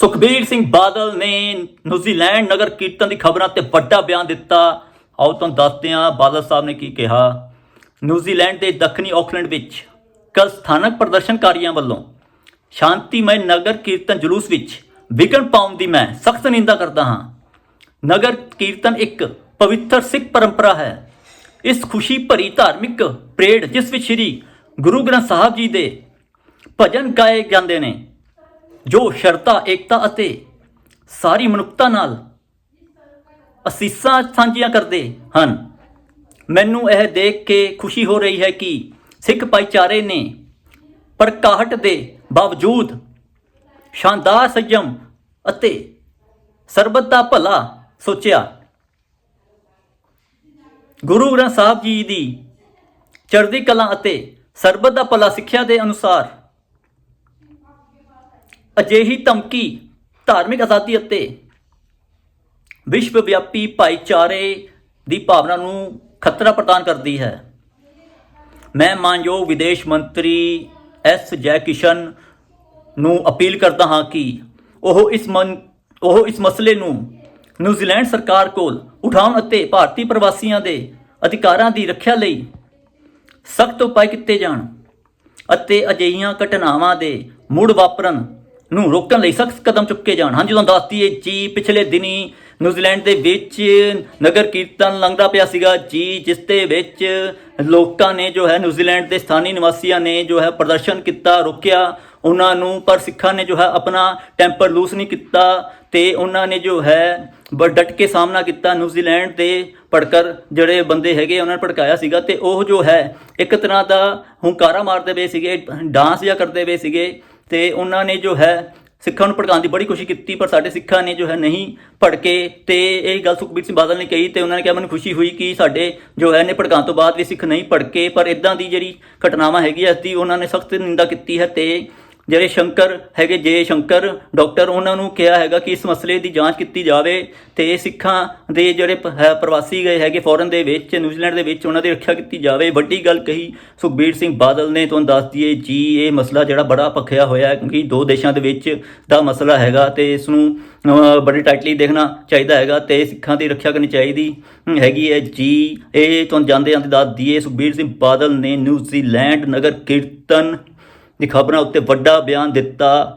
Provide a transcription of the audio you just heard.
ਸੁਖਬੀਰ ਸਿੰਘ ਬਾਦਲ ਨੇ ਨਿਊਜ਼ੀਲੈਂਡ ਨਗਰ ਕੀਰਤਨ ਦੀ ਖਬਰਾਂ ਤੇ ਵੱਡਾ ਬਿਆਨ ਦਿੱਤਾ। ਆਓ ਤੁਹਾਨੂੰ ਦੱਸਦੇ ਹਾਂ, ਬਾਦਲ ਸਾਹਿਬ ਨੇ ਕੀ ਕਿਹਾ। ਨਿਊਜ਼ੀਲੈਂਡ ਦੇ ਦੱਖਣੀ ਆਕਲੈਂਡ ਵਿੱਚ ਕੱਲ ਸਥਾਨਕ ਪ੍ਰਦਰਸ਼ਨਕਾਰੀਆਂ ਵੱਲੋਂ ਸ਼ਾਂਤੀਮਈ ਨਗਰ ਕੀਰਤਨ ਜਲੂਸ ਵਿੱਚ ਵਿਘਨ ਪਾਉਣ ਦੀ ਮੈਂ ਸਖਤ ਨਿੰਦਾ ਕਰਦਾ ਹਾਂ। ਨਗਰ ਕੀਰਤਨ ਇੱਕ ਪਵਿੱਤਰ ਸਿੱਖ ਪਰੰਪਰਾ ਹੈ। ਇਸ ਖੁਸ਼ੀ ਭਰੀ ਧਾਰਮਿਕ ਪਰੇਡ ਜਿਸ ਵਿੱਚ ਸ੍ਰੀ ਗੁਰੂ ਗ੍ਰੰਥ ਸਾਹਿਬ ਜੀ ਦੇ ਭਜਨ ਗਾਏ ਜਾਂਦੇ ਨੇ ਜੋ ਸ਼ਰਤਾ, ਏਕਤਾ ਅਤੇ ਸਾਰੀ ਮਨੁੱਖਤਾ ਨਾਲ ਅਸੀਸਾਂ ਸਾਂਝੀਆਂ ਕਰਦੇ ਹਨ। ਮੈਨੂੰ ਇਹ ਦੇਖ ਕੇ ਖੁਸ਼ੀ ਹੋ ਰਹੀ ਹੈ ਕਿ ਸਿੱਖ ਭਾਈਚਾਰੇ ਨੇ ਪ੍ਰਕਾਹਟ ਦੇ ਬਾਵਜੂਦ ਸ਼ਾਨਦਾਰ ਸੰਜਮ ਅਤੇ ਸਰਬੱਤ ਦਾ ਭਲਾ ਸੋਚਿਆ। ਗੁਰੂ ਗ੍ਰੰਥ ਸਾਹਿਬ ਜੀ ਦੀ ਚੜ੍ਹਦੀ ਕਲਾ ਅਤੇ ਸਰਬੱਤ ਦਾ ਭਲਾ ਸਿੱਖਿਆ ਦੇ ਅਨੁਸਾਰ ਅਜਿਹੀ ਧਮਕੀ ਧਾਰਮਿਕ ਆਜ਼ਾਦੀ ਅਤੇ ਵਿਸ਼ਵ ਵਿਆਪੀ ਭਾਈਚਾਰੇ ਦੀ ਭਾਵਨਾ ਨੂੰ ਖਤਰਾ ਪ੍ਰਦਾਨ ਕਰਦੀ ਹੈ। ਮੈਂ ਮਾਨਯੋਗ ਵਿਦੇਸ਼ ਮੰਤਰੀ ਐਸ ਜੈ ਕਿਸ਼ਨ ਨੂੰ ਅਪੀਲ ਕਰਦਾ ਹਾਂ ਕਿ ਉਹ ਇਸ ਮਨ, ਉਹ ਇਸ ਮਸਲੇ ਨੂੰ ਨਿਊਜ਼ੀਲੈਂਡ ਸਰਕਾਰ ਕੋਲ ਉਠਾਉਣ ਅਤੇ ਭਾਰਤੀ ਪ੍ਰਵਾਸੀਆਂ ਦੇ ਅਧਿਕਾਰਾਂ ਦੀ ਰੱਖਿਆ ਲਈ ਸਖਤ ਉਪਾਅ ਕੀਤੇ ਜਾਣ ਅਤੇ ਅਜਿਹੀਆਂ ਘਟਨਾਵਾਂ ਦੇ ਮੁੜ ਵਾਪਰਨ ਨੂੰ ਰੋਕਣ ਲਈ ਸਖਤ ਕਦਮ ਚੁੱਕੇ ਜਾਣ। ਹਾਂਜੀ, ਤੁਹਾਨੂੰ ਦੱਸਦੀ ਹੈ ਜੀ, ਪਿਛਲੇ ਦਿਨੀ ਨਿਊਜ਼ੀਲੈਂਡ ਦੇ ਵਿੱਚ ਨਗਰ ਕੀਰਤਨ ਲੰਘਦਾ ਪਿਆ ਸੀਗਾ। ਜੀ, ਜਿਸ ਦੇ ਵਿੱਚ ਲੋਕਾਂ ਨੇ ਜੋ ਹੈ, ਨਿਊਜ਼ੀਲੈਂਡ ਦੇ ਸਥਾਨੀ ਨਿਵਾਸੀਆਂ ਨੇ ਜੋ ਹੈ, ਪ੍ਰਦਰਸ਼ਨ ਕੀਤਾ, ਰੋਕਿਆ। ਉਹਨਾਂ ਨੂੰ, ਪਰ ਸਿੱਖਾਂ ਨੇ ਜੋ ਹੈ, ਆਪਣਾ ਟੈਂਪਰ ਲੂਸ ਨਹੀਂ ਕੀਤਾ ਤੇ ਉਹਨਾਂ ਨੇ ਜੋ ਹੈ, ਬ ਡਟ ਕੇ ਸਾਹਮਣਾ ਕੀਤਾ ਨਿਊਜ਼ੀਲੈਂਡ ਦੇ ਭੜਕਰ ਜਿਹੜੇ ਬੰਦੇ ਹੈਗੇ, ਉਹਨਾਂ ਨੇ ਭੜਕਾਇਆ ਸੀਗਾ ਤੇ ਉਹ ਜੋ ਹੈ, ਇੱਕ ਤਰ੍ਹਾਂ ਦਾ ਹੁੰਕਾਰਾ ਮਾਰਦੇ ਪਏ ਸੀਗੇ, ਡਾਂਸ ਜਿਹਾ ਕਰਦੇ ਪਏ ਸੀਗੇ। ਤੇ ਉਹਨਾਂ ਨੇ ਜੋ ਹੈ ਸਿੱਖਾਂ ਨੂੰ ਭੜਕਾਉਣ ਦੀ ਬੜੀ ਕੋਸ਼ਿਸ਼ ਕੀਤੀ, ਪਰ ਸਾਡੇ ਸਿੱਖਾਂ ਨੇ ਜੋ ਹੈ ਨਹੀਂ ਭੜਕੇ ਤੇ ਇਹ ਗੱਲ ਸੁਖਬੀਰ ਸਿੰਘ ਬਾਦਲ ਨੇ ਕਹੀ ਤੇ ਉਹਨਾਂ ਨੇ ਕਿਹਾ, ਮੈਨੂੰ ਖੁਸ਼ੀ ਹੋਈ ਕਿ ਸਾਡੇ ਜੋ ਹੈ ਨੇ ਭੜਕਾਉਣ ਤੋਂ ਬਾਅਦ ਵੀ ਸਿੱਖ ਨਹੀਂ ਭੜਕੇ, ਪਰ ਇਦਾਂ ਦੀ ਜਿਹੜੀ ਘਟਨਾਵਾਂ ਹੈਗੀ ਹੈਗੀਆਂ, ਇਸ ਦੀ ਉਹਨਾਂ ਨੇ ਸਖਤ ਨਿੰਦਾ ਕੀਤੀ ਹੈ ਤੇ ਜਿਹੜੇ ਸ਼ੰਕਰ ਹੈਗੇ ਜੇ ਸ਼ੰਕਰ ਡਾਕਟਰ ਉਹਨਾਂ ਨੂੰ ਕਿਹਾ ਹੈਗਾ ਕਿ ਇਸ ਮਸਲੇ ਦੀ ਜਾਂਚ ਕੀਤੀ ਜਾਵੇ ਤੇ ਸਿੱਖਾਂ ਦੇ ਜਿਹੜੇ ਪ- ਹੈ ਪ੍ਰਵਾਸੀ ਗਏ ਹੈਗੇ ਫੋਰਨ ਦੇ ਵਿੱਚ ਨਿਊਜ਼ੀਲੈਂਡ ਦੇ ਵਿੱਚ ਉਹਨਾਂ ਦੀ ਰੱਖਿਆ ਕੀਤੀ ਜਾਵੇ। ਵੱਡੀ ਗੱਲ ਕਹੀ ਸੁਖਬੀਰ ਸਿੰਘ ਬਾਦਲ ਨੇ ਤੁਹਾਨੂੰ ਦੱਸ ਦਈਏ ਜੀ ਇਹ ਮਸਲਾ ਜਿਹੜਾ ਬੜਾ ਭਖਿਆ ਹੋਇਆ ਹੈ ਕਿਉਂਕਿ ਦੋ ਦੇਸ਼ਾਂ ਦੇ ਵਿੱਚ ਦਾ ਮਸਲਾ ਹੈਗਾ ਤੇ ਇਸ ਨੂੰ ਅਹ, ਬੜੀ ਟਾਈਟਲੀ ਦੇਖਣਾ ਚਾਹੀਦਾ ਹੈਗਾ ਤੇ ਸਿੱਖਾਂ ਦੀ ਰੱਖਿਆ ਕਰਨੀ ਚਾਹੀਦੀ ਹੈਗੀ ਹੈ ਜੀ ਇਹ ਤੁਹਾਨੂੰ ਜਾਂਦੇ ਜਾਂਦੇ ਦੱਸ ਦਈਏ ਸੁਖਬੀਰ ਸਿੰਘ ਬਾਦਲ ਨੇ ਨਿਊਜ਼ੀਲੈਂਡ ਨਗਰ ਕੀਰਤਨ ਦੀ ਖਬਰਾਂ ਉੱਤੇ ਵੱਡਾ ਬਿਆਨ ਦਿੱਤਾ।